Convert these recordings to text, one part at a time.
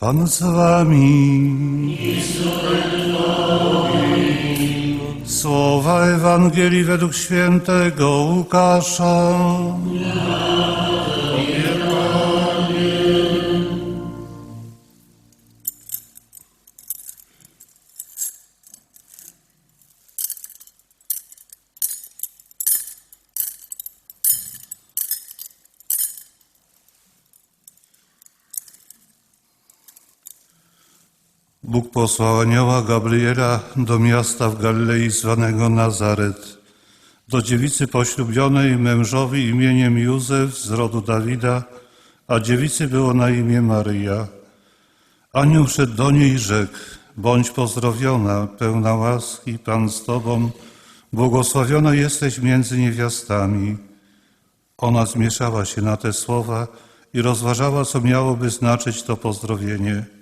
Pan z wami. Słowa Ewangelii według świętego Łukasza. Bóg posłał anioła Gabriela do miasta w Galilei zwanego Nazaret, do dziewicy poślubionej mężowi imieniem Józef z rodu Dawida, a dziewicy było na imię Maryja. Anioł szedł do niej i rzekł, bądź pozdrowiona, pełna łaski, Pan z Tobą, błogosławiona jesteś między niewiastami. Ona zmieszała się na te słowa i rozważała, co miałoby znaczyć to pozdrowienie.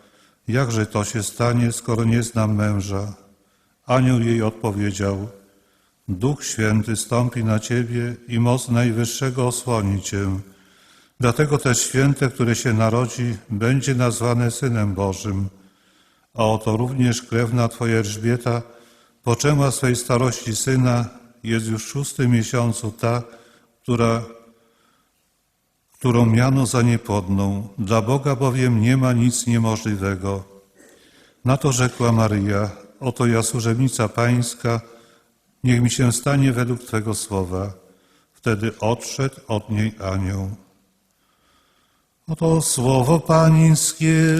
Jakże to się stanie, skoro nie znam męża? Anioł jej odpowiedział, Duch Święty stąpi na ciebie i moc Najwyższego osłoni cię. Dlatego też święte, które się narodzi, będzie nazwane Synem Bożym. A oto również krewna twoja Elżbieta poczęła swej starości syna, jest już w szóstym miesiącu ta, która którą miano za niepodną. Dla Boga bowiem nie ma nic niemożliwego. Na to rzekła Maryja, oto ja służebnica Pańska, niech mi się stanie według Twego słowa. Wtedy odszedł od niej anioł. Oto słowo Pańskie.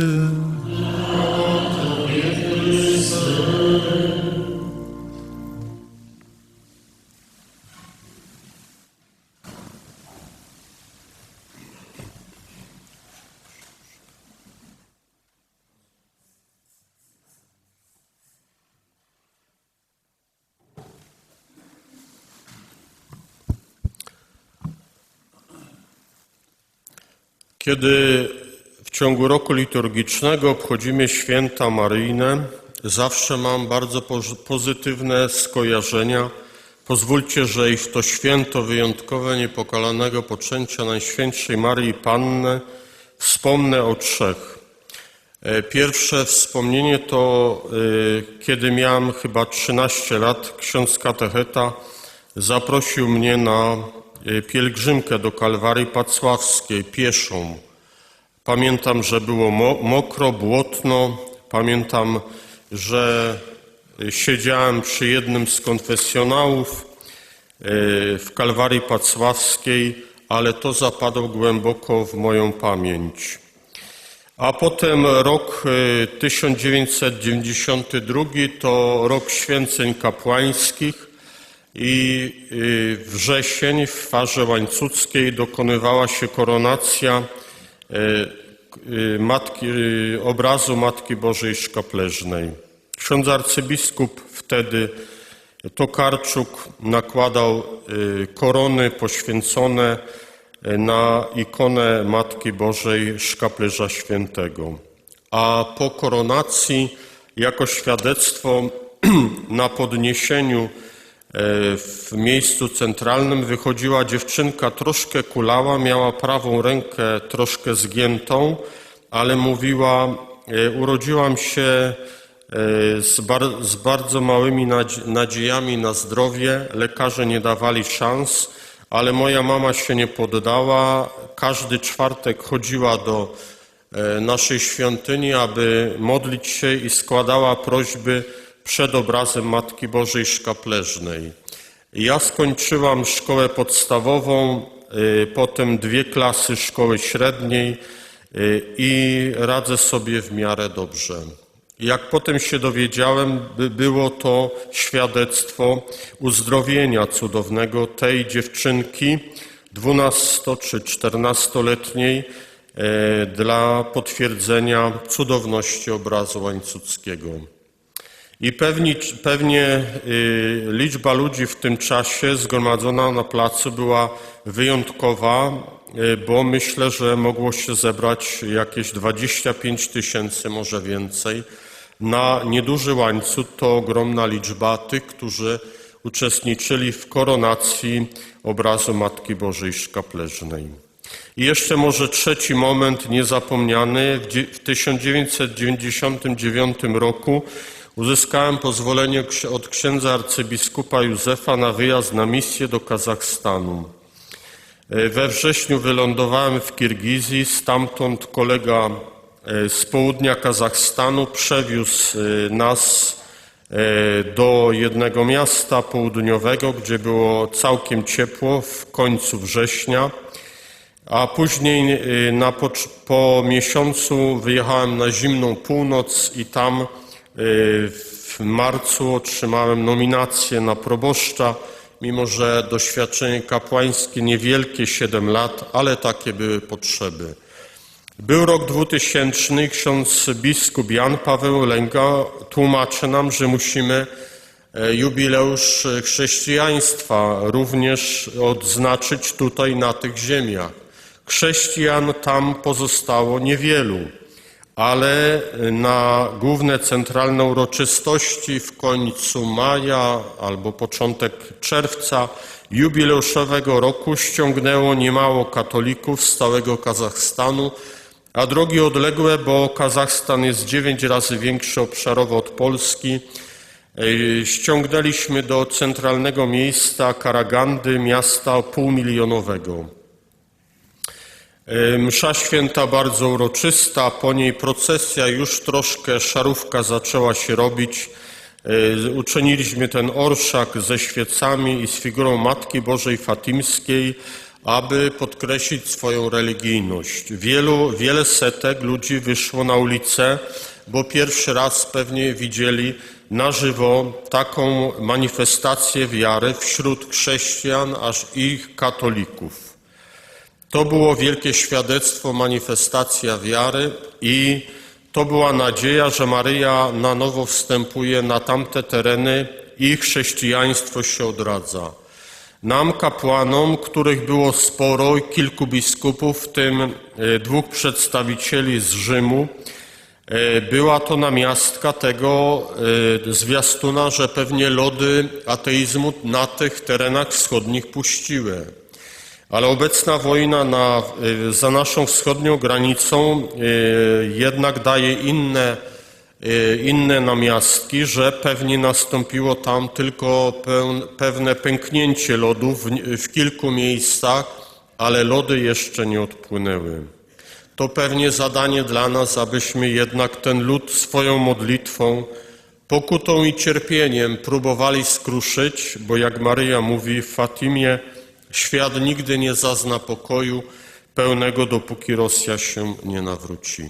Kiedy w ciągu roku liturgicznego obchodzimy święta maryjne, zawsze mam bardzo poz- pozytywne skojarzenia. Pozwólcie, że i w to święto wyjątkowe niepokalanego poczęcia Najświętszej Maryi Panny wspomnę o trzech. E, Pierwsze wspomnienie to, e, kiedy miałem chyba 13 lat, ksiądz katecheta zaprosił mnie na pielgrzymkę do Kalwarii Pacławskiej pieszą. Pamiętam, że było mo- mokro, błotno. Pamiętam, że e, siedziałem przy jednym z konfesjonałów e, w Kalwarii Pacławskiej, ale to zapadło głęboko w moją pamięć. A potem rok y, 1992 to rok święceń kapłańskich i y, wrzesień w farze łańcuckiej dokonywała się koronacja y, y, matki, obrazu Matki Bożej Szkapleżnej. Ksiądz arcybiskup wtedy Tokarczuk nakładał korony poświęcone na ikonę Matki Bożej Szkaplerza Świętego. A po koronacji, jako świadectwo na podniesieniu w miejscu centralnym wychodziła dziewczynka troszkę kulała, miała prawą rękę troszkę zgiętą, ale mówiła: e, Urodziłam się e, z, bar- z bardzo małymi nadzie- nadziejami na zdrowie. Lekarze nie dawali szans, ale moja mama się nie poddała. Każdy czwartek chodziła do e, naszej świątyni, aby modlić się i składała prośby przed obrazem Matki Bożej Szkapleżnej. Ja skończyłam szkołę podstawową, y, potem dwie klasy szkoły średniej y, i radzę sobie w miarę dobrze. Jak potem się dowiedziałem, by było to świadectwo uzdrowienia cudownego tej dziewczynki, 12 czy 14-letniej, e, dla potwierdzenia cudowności obrazu łańcuckiego. I pewni, pewnie y, liczba ludzi w tym czasie zgromadzona na placu była wyjątkowa, y, bo myślę, że mogło się zebrać jakieś 25 tysięcy, może więcej. Na nieduży łańcuch to ogromna liczba tych, którzy uczestniczyli w koronacji obrazu Matki Bożej Szkapleżnej. I jeszcze może trzeci moment niezapomniany. W 1999 roku uzyskałem pozwolenie od księdza arcybiskupa Józefa na wyjazd na misję do Kazachstanu. E, We wrześniu wylądowałem w Kirgizji, stamtąd kolega e, z południa Kazachstanu przewiózł e, nas do jednego miasta południowego, gdzie było całkiem ciepło w końcu września. A później na, pocz- po miesiącu wyjechałem na zimną północ i tam w marcu otrzymałem nominację na proboszcza, mimo że doświadczenie kapłańskie niewielkie, 7 lat, ale takie były potrzeby. Był rok 2000, ksiądz biskup Jan Paweł Lęga tłumaczy nam, że musimy e, jubileusz chrześcijaństwa również odznaczyć tutaj na tych ziemiach. Chrześcijan tam pozostało niewielu, ale na główne centralne uroczystości w końcu maja albo początek czerwca jubileuszowego roku ściągnęło niemało katolików z całego Kazachstanu, a drogi odległe, bo Kazachstan jest dziewięć razy większy obszarowo od Polski, ściągnęliśmy do centralnego miejsca Karagandy, miasta półmilionowego. E, Msza święta bardzo uroczysta, po niej procesja, już troszkę szarówka zaczęła się robić. E, Uczyniliśmy ten orszak ze świecami i z figurą Matki Bożej Fatimskiej, aby podkreślić swoją religijność. Wielu, wiele setek ludzi wyszło na ulicę, bo pierwszy raz pewnie widzieli na żywo taką manifestację wiary wśród chrześcijan, aż i katolików. To było wielkie świadectwo, manifestacja wiary i to była nadzieja, że Maryja na nowo wstępuje na tamte tereny i chrześcijaństwo się odradza. Nam, kapłanom, których było sporo, kilku biskupów, w tym e, dwóch przedstawicieli z Rzymu, e, była to namiastka tego e, zwiastuna, że pewnie lody ateizmu na tych terenach wschodnich puściły. Ale obecna wojna na, y, za naszą wschodnią granicą y, jednak daje inne, y, inne namiastki, że pewnie nastąpiło tam tylko pewne pęknięcie lodów w kilku miejscach, ale lody jeszcze nie odpłynęły. To pewnie zadanie dla nas, abyśmy jednak ten lud swoją modlitwą, pokutą i cierpieniem próbowali skruszyć, bo jak Maryja mówi w Fatimie, świat nigdy nie zazna pokoju pełnego, dopóki Rosja się nie nawróci.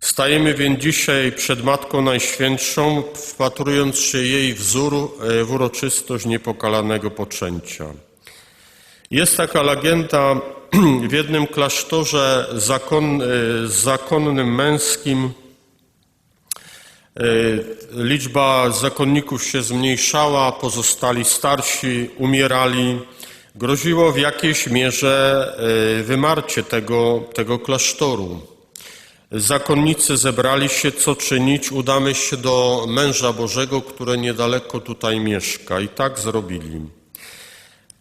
Stajemy więc dzisiaj przed Matką Najświętszą, wpatrując się jej wzór e, w uroczystość niepokalanego poczęcia. Jest taka legenda w jednym klasztorze zakon, e, zakonnym męskim. e, Liczba zakonników się zmniejszała, pozostali starsi umierali. Groziło w jakiejś mierze e, wymarcie tego, tego klasztoru. Zakonnicy zebrali się, co czynić. Udamy się do męża Bożego, który niedaleko tutaj mieszka. I tak zrobili.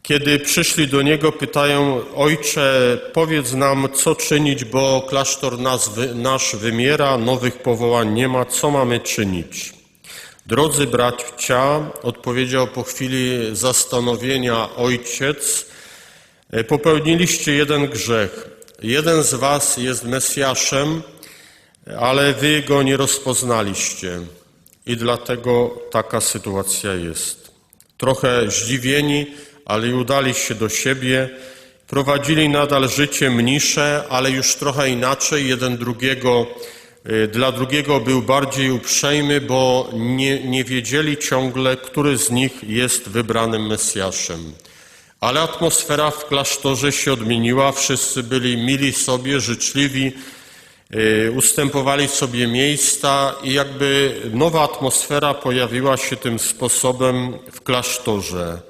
Kiedy przyszli do niego, pytają: Ojcze, powiedz nam, co czynić, bo klasztor nas, nasz wymiera, nowych powołań nie ma, co mamy czynić? Drodzy bracia, odpowiedział po chwili zastanowienia ojciec, e, popełniliście jeden grzech. Jeden z was jest Mesjaszem, ale wy go nie rozpoznaliście. I dlatego taka sytuacja jest. Trochę zdziwieni, ale udali się do siebie. Prowadzili nadal życie mnisze, ale już trochę inaczej. Jeden drugiego, dla drugiego był bardziej uprzejmy, bo nie, nie wiedzieli ciągle, który z nich jest wybranym Mesjaszem. ale atmosfera w klasztorze się odmieniła, wszyscy byli mili sobie, życzliwi, y, ustępowali sobie miejsca i jakby nowa atmosfera pojawiła się tym sposobem w klasztorze.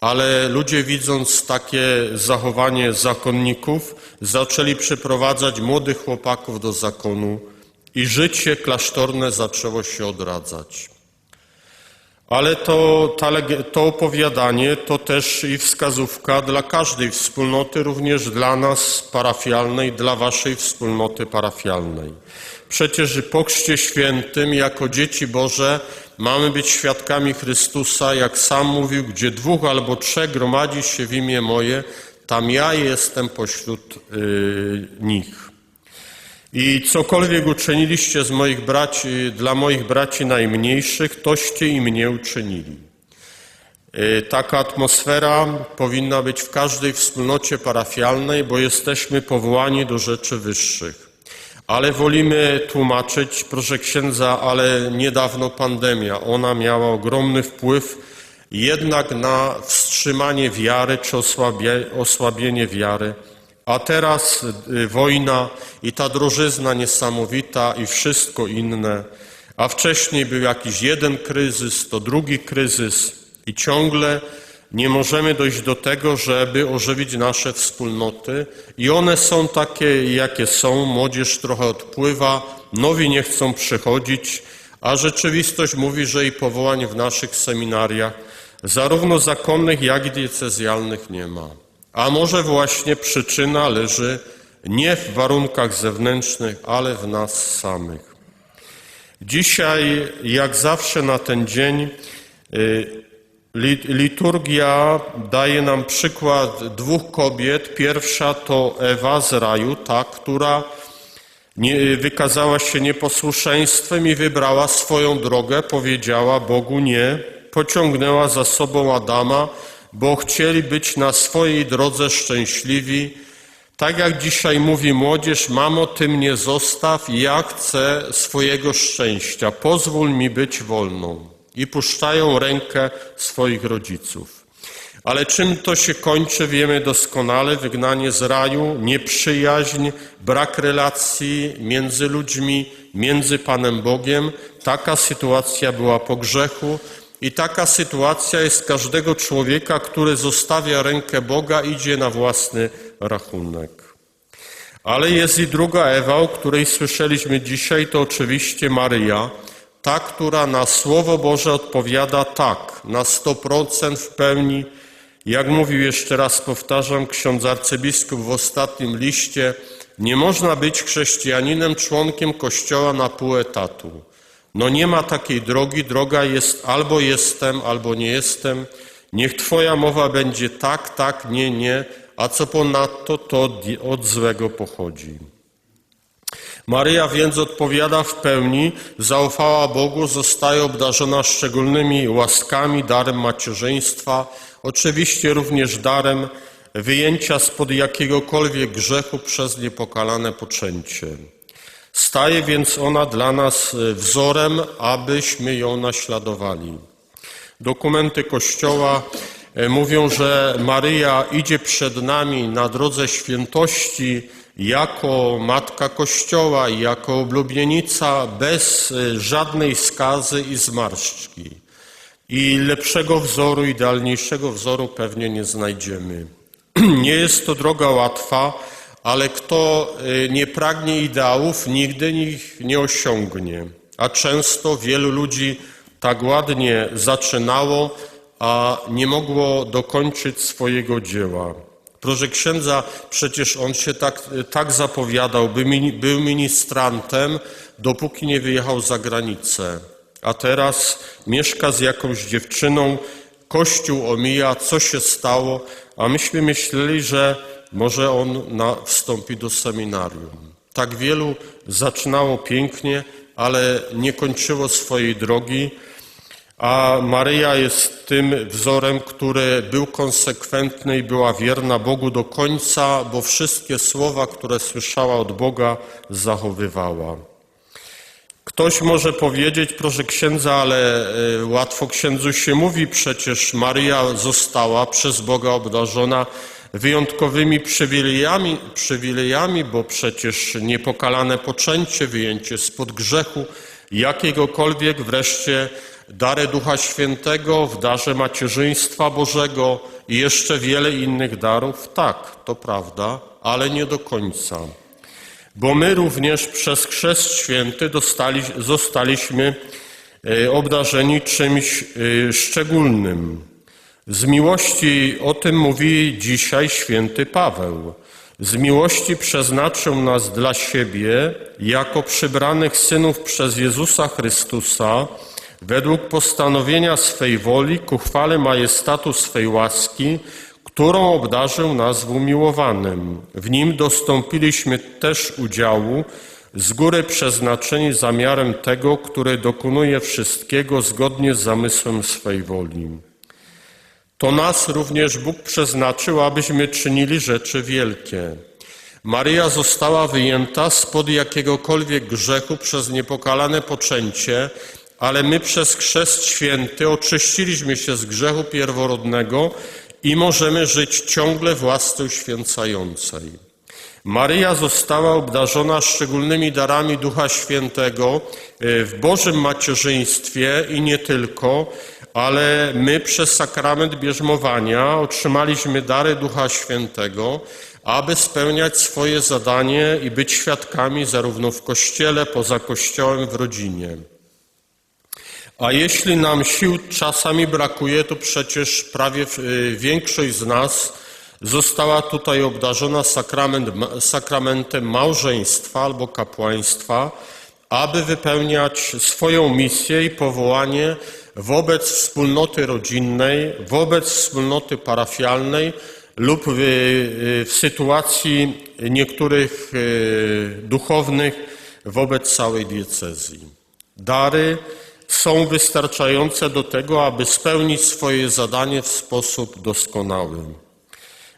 Ale ludzie widząc takie zachowanie zakonników, zaczęli przyprowadzać młodych chłopaków do zakonu i życie klasztorne zaczęło się odradzać. Ale to, to opowiadanie to też i wskazówka dla każdej wspólnoty, również dla nas parafialnej, dla waszej wspólnoty parafialnej. Przecież po Chrzcie Świętym, jako dzieci Boże, mamy być świadkami Chrystusa, jak sam mówił, gdzie dwóch albo trzech gromadzi się w imię moje, tam ja jestem pośród y, nich. I cokolwiek uczyniliście z moich braci, dla moich braci najmniejszych, toście i mnie uczynili. Y, Taka atmosfera powinna być w każdej wspólnocie parafialnej, bo jesteśmy powołani do rzeczy wyższych. Ale wolimy tłumaczyć, proszę księdza, ale niedawno pandemia, ona miała ogromny wpływ jednak na wstrzymanie wiary czy osłabie, osłabienie wiary. A teraz y, wojna i ta drożyzna niesamowita i wszystko inne. A wcześniej był jakiś jeden kryzys, to drugi kryzys i ciągle nie możemy dojść do tego, żeby ożywić nasze wspólnoty. I one są takie, jakie są. Młodzież trochę odpływa, nowi nie chcą przychodzić, a rzeczywistość mówi, że i powołań w naszych seminariach, zarówno zakonnych, jak i diecezjalnych, nie ma. A może właśnie przyczyna leży nie w warunkach zewnętrznych, ale w nas samych. Dzisiaj, jak zawsze na ten dzień, y, li- liturgia daje nam przykład dwóch kobiet. Pierwsza to Ewa z raju, ta, która nie, wykazała się nieposłuszeństwem i wybrała swoją drogę, powiedziała Bogu nie, pociągnęła za sobą Adama, bo chcieli być na swojej drodze szczęśliwi. Tak jak dzisiaj mówi młodzież, mamo, ty mnie zostaw, ja chcę swojego szczęścia, pozwól mi być wolną. I puszczają rękę swoich rodziców. Ale czym to się kończy, wiemy doskonale. Wygnanie z raju, nieprzyjaźń, brak relacji między ludźmi, między Panem Bogiem. Taka sytuacja była po grzechu i taka sytuacja jest każdego człowieka, który zostawia rękę Boga, idzie na własny rachunek. Ale jest i druga Ewa, o której słyszeliśmy dzisiaj, to oczywiście Maryja, ta, która na Słowo Boże odpowiada tak, na 100% w pełni. Jak mówił jeszcze raz, powtarzam, ksiądz arcybiskup w ostatnim liście, nie można być chrześcijaninem, członkiem Kościoła na pół etatu. No nie ma takiej drogi, droga jest albo jestem, albo nie jestem. Niech Twoja mowa będzie tak, tak, nie, nie, a co ponadto, to od, złego pochodzi. Maryja więc odpowiada w pełni, zaufała Bogu, zostaje obdarzona szczególnymi łaskami, darem macierzyństwa, oczywiście również darem wyjęcia spod jakiegokolwiek grzechu przez niepokalane poczęcie. Staje więc ona dla nas wzorem, abyśmy ją naśladowali. Dokumenty Kościoła e, mówią, że Maryja idzie przed nami na drodze świętości jako Matka Kościoła, jako oblubienica, bez e, żadnej skazy i zmarszczki. I lepszego wzoru, idealniejszego wzoru pewnie nie znajdziemy. Nie jest to droga łatwa, ale kto e, nie pragnie ideałów, nigdy ich nie osiągnie. A często wielu ludzi tak ładnie zaczynało, a nie mogło dokończyć swojego dzieła. Proszę księdza, przecież on się tak, tak zapowiadał, był ministrantem, dopóki nie wyjechał za granicę. A teraz mieszka z jakąś dziewczyną, kościół omija, co się stało, a myśmy myśleli, że może on na, wstąpi do seminarium. Tak wielu zaczynało pięknie, ale nie kończyło swojej drogi, a Maryja jest tym wzorem, który był konsekwentny i była wierna Bogu do końca, bo wszystkie słowa, które słyszała od Boga, zachowywała. Ktoś może powiedzieć, proszę księdza, ale e, łatwo księdzu się mówi, przecież Maryja została przez Boga obdarzona wyjątkowymi przywilejami, przywilejami, bo przecież niepokalane poczęcie, wyjęcie spod grzechu, jakiegokolwiek wreszcie dary Ducha Świętego w darze macierzyństwa Bożego i jeszcze wiele innych darów. Tak, to prawda, ale nie do końca. Bo my również przez Chrzest Święty dostali, zostaliśmy e, obdarzeni czymś e, szczególnym. Z miłości o tym mówi dzisiaj święty Paweł. Z miłości przeznaczył nas dla siebie jako przybranych synów przez Jezusa Chrystusa według postanowienia swej woli ku chwale majestatu swej łaski, którą obdarzył nas w umiłowanym. W nim dostąpiliśmy też udziału, z góry przeznaczeni zamiarem tego, który dokonuje wszystkiego zgodnie z zamysłem swej woli. To nas również Bóg przeznaczył, abyśmy czynili rzeczy wielkie. Maryja została wyjęta spod jakiegokolwiek grzechu przez niepokalane poczęcie, ale my przez chrzest święty oczyściliśmy się z grzechu pierworodnego i możemy żyć ciągle w łasce uświęcającej. Maryja została obdarzona szczególnymi darami Ducha Świętego e, w Bożym macierzyństwie i nie tylko, ale my przez sakrament bierzmowania otrzymaliśmy dary Ducha Świętego, aby spełniać swoje zadanie i być świadkami zarówno w kościele, poza kościołem, w rodzinie. A jeśli nam sił czasami brakuje, to przecież prawie y, większość z nas została tutaj obdarzona sakrament, sakramentem małżeństwa albo kapłaństwa, aby wypełniać swoją misję i powołanie wobec wspólnoty rodzinnej, wobec wspólnoty parafialnej lub w, w sytuacji niektórych y, duchownych wobec całej diecezji. Dary są wystarczające do tego, aby spełnić swoje zadanie w sposób doskonały.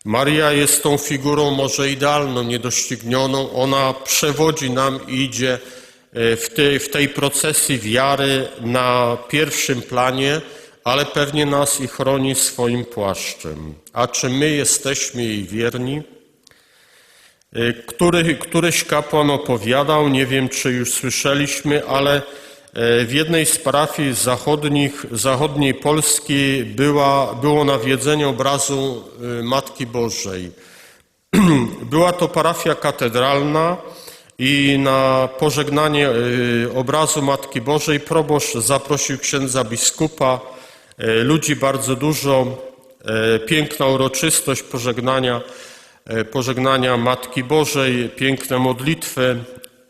Maria jest tą figurą może idealną, niedoścignioną. Ona przewodzi nam i idzie w tej, w tej procesji wiary na pierwszym planie, ale pewnie nas i chroni swoim płaszczem. A czy my jesteśmy jej wierni? E, który, któryś kapłan opowiadał, nie wiem czy już słyszeliśmy, ale E, w jednej z parafii zachodnich, zachodniej Polski była, było nawiedzenie obrazu e, Matki Bożej. Była to parafia katedralna i na pożegnanie e, obrazu Matki Bożej proboszcz zaprosił księdza biskupa, ludzi bardzo dużo, piękna uroczystość pożegnania, pożegnania Matki Bożej, piękne modlitwy,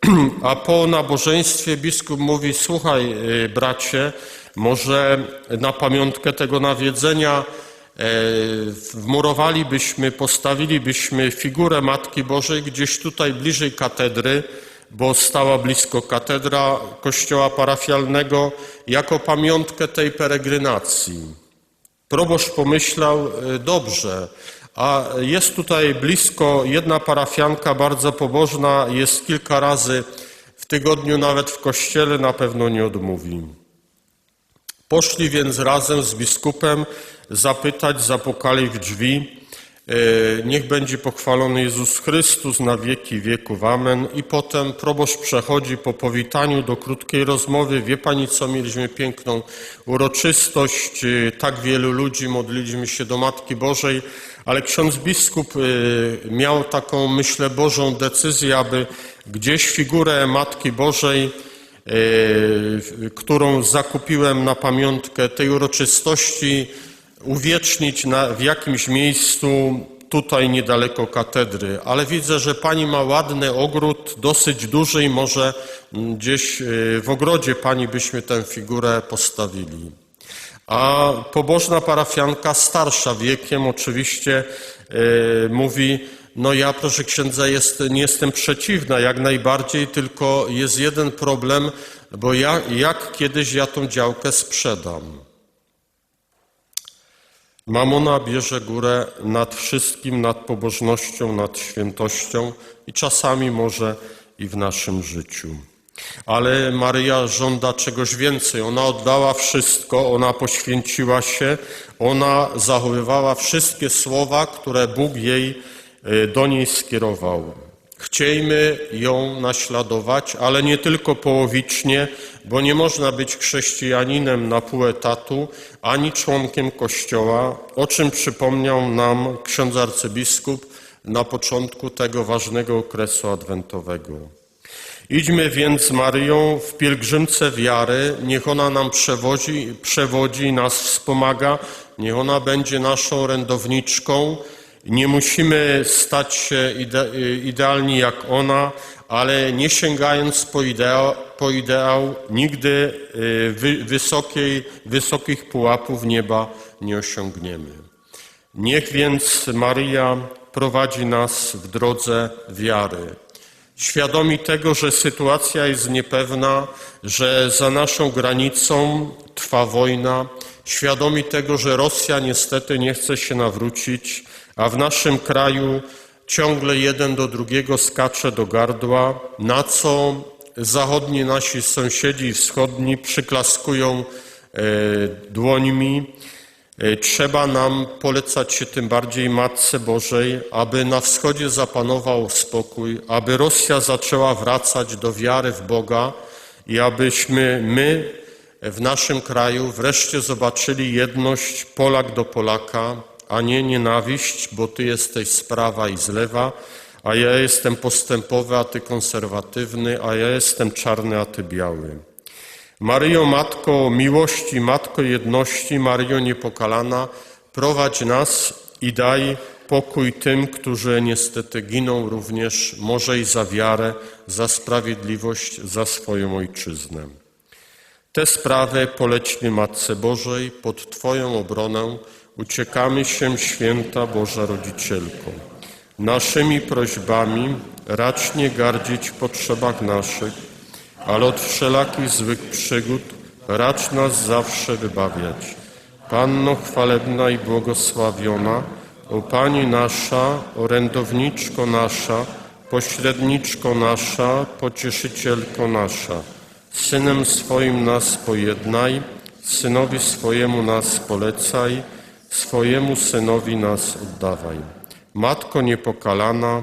a po nabożeństwie biskup mówi: Słuchaj, y, bracie, może na pamiątkę tego nawiedzenia wmurowalibyśmy, postawilibyśmy figurę Matki Bożej gdzieś tutaj bliżej katedry, bo stała blisko katedra kościoła parafialnego, jako pamiątkę tej peregrinacji. Proboszcz pomyślał: y, Dobrze, a jest tutaj blisko jedna parafianka bardzo pobożna, jest kilka razy w tygodniu nawet w kościele, na pewno nie odmówi. Poszli więc razem z biskupem zapytać, zapukali w drzwi. E, niech będzie pochwalony Jezus Chrystus na wieki wieków. Amen. I potem proboszcz przechodzi po powitaniu do krótkiej rozmowy. Wie Pani co, mieliśmy piękną uroczystość. E, tak wielu ludzi modliliśmy się do Matki Bożej, ale ksiądz biskup e, miał taką, myślę, Bożą decyzję, aby gdzieś figurę Matki Bożej, którą zakupiłem na pamiątkę tej uroczystości, uwiecznić na, w jakimś miejscu tutaj niedaleko katedry, ale widzę, że pani ma ładny ogród, dosyć duży i może gdzieś y, w ogrodzie pani byśmy tę figurę postawili. A pobożna parafianka, starsza wiekiem, oczywiście yy, mówi, no ja proszę księdza jest, nie jestem przeciwna, jak najbardziej, tylko jest jeden problem, bo ja, jak kiedyś ja tą działkę sprzedam. Mamona bierze górę nad wszystkim, nad pobożnością, nad świętością i czasami może i w naszym życiu. Ale Maryja żąda czegoś więcej. Ona oddała wszystko, ona poświęciła się, ona zachowywała wszystkie słowa, które Bóg jej do niej skierował. Chciejmy ją naśladować, ale nie tylko połowicznie, bo nie można być chrześcijaninem na pół etatu, ani członkiem Kościoła, o czym przypomniał nam ksiądz arcybiskup na początku tego ważnego okresu adwentowego. Idźmy więc z Maryją w pielgrzymce wiary, niech ona nam przewodzi, przewodzi nas wspomaga, niech ona będzie naszą orędowniczką. Nie musimy stać się ide, idealni jak ona, ale nie sięgając po ideał, po ideał nigdy y, wy, wysokiej, wysokich pułapów nieba nie osiągniemy. Niech więc Maryja prowadzi nas w drodze wiary. Świadomi tego, że sytuacja jest niepewna, że za naszą granicą trwa wojna, świadomi tego, że Rosja niestety nie chce się nawrócić, a w naszym kraju ciągle jeden do drugiego skacze do gardła, na co zachodni nasi sąsiedzi i wschodni przyklaskują e, dłońmi. E, Trzeba nam polecać się tym bardziej Matce Bożej, aby na wschodzie zapanował spokój, aby Rosja zaczęła wracać do wiary w Boga i abyśmy my w naszym kraju wreszcie zobaczyli jedność Polak do Polaka, a nie nienawiść, bo Ty jesteś z prawa i z lewa, a ja jestem postępowy, a Ty konserwatywny, a ja jestem czarny, a Ty biały. Maryjo, Matko miłości, Matko jedności, Maryjo niepokalana, prowadź nas i daj pokój tym, którzy niestety giną również, może i za wiarę, za sprawiedliwość, za swoją ojczyznę. Te sprawy polećmy Matce Bożej, pod Twoją obronę uciekamy się, święta Boża Rodzicielko. Naszymi prośbami racz nie gardzić potrzebach naszych, ale od wszelakich złych przygód racz nas zawsze wybawiać. Panno chwalebna i błogosławiona, o Pani nasza, orędowniczko nasza, pośredniczko nasza, pocieszycielko nasza, Synem swoim nas pojednaj, Synowi swojemu nas polecaj, swojemu Synowi nas oddawaj. Matko niepokalana,